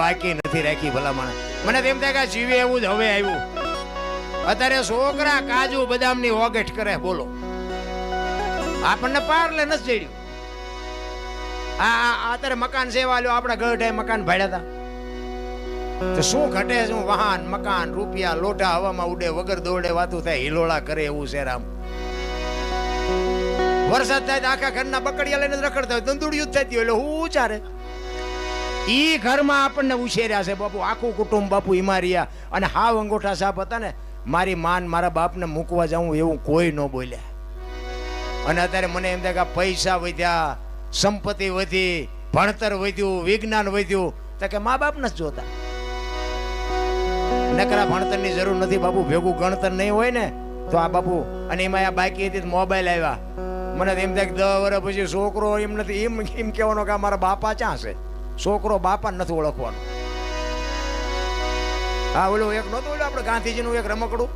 બાકી નથી રાખી ભલામણ. મને તેમ થાય કે જીવે એવું જ હવે આવ્યું. અત્યારે છોકરા કાજુ બદામની ઓગેઠ કરે, બોલો. આપણને પારલે નથી જડ્યું. આ અત્યારે મકાન સેવા લ્યો આપણા ગઢે મકાન ભાડ્યા હતા તો શું ઘટે, શું વાહન, મકાન, રૂપિયા, લોટા, હવામાં ઉડે, વગર દોડે, વાતું થાય, હિલોળા કરે એવું છે રામ. વરસાદ થાય આખા ઘરના બકડિયા લઈને રખડતા હોય તંદુડિયું જ થતી હોય, એટલે હું ચારે? ઈ ઘરમાં આપણને ઉછેર્યા છે, બાપુ, આખું કુટુંબ બાપુ ઈમારિયા અને હાવ અંગોઠા સાપ હતા ને, મારી માન મારા બાપને મૂકવા જાઉં એવું કોઈ ન બોલ્યા. અને અત્યારે મને એમ થાય કે પૈસા વધ્યા, સંપત્તિ વધી, ભણતર વધ્યું, વિજ્ઞાન વધ્યું. તો કે મા બાપ નથી જોતા. નકરા ભણતરની જરૂર નથી, બાપુ, ભેગું ગણતર નહીં હોય ને, તો આ બાપુ, અને એમાં આ બાકી હતી મોબાઈલ આવ્યા. મને એમ થાય દસ વર્ષ પછી છોકરો એમ નથી, એમ એમ કહેવાનો કે મારા બાપા ક્યાં છે? છોકરો બાપા નથી ઓળખવાનો. હા ઓલું એક નહોતું ઓલું આપણે ગાંધીજીનું એક રમકડું?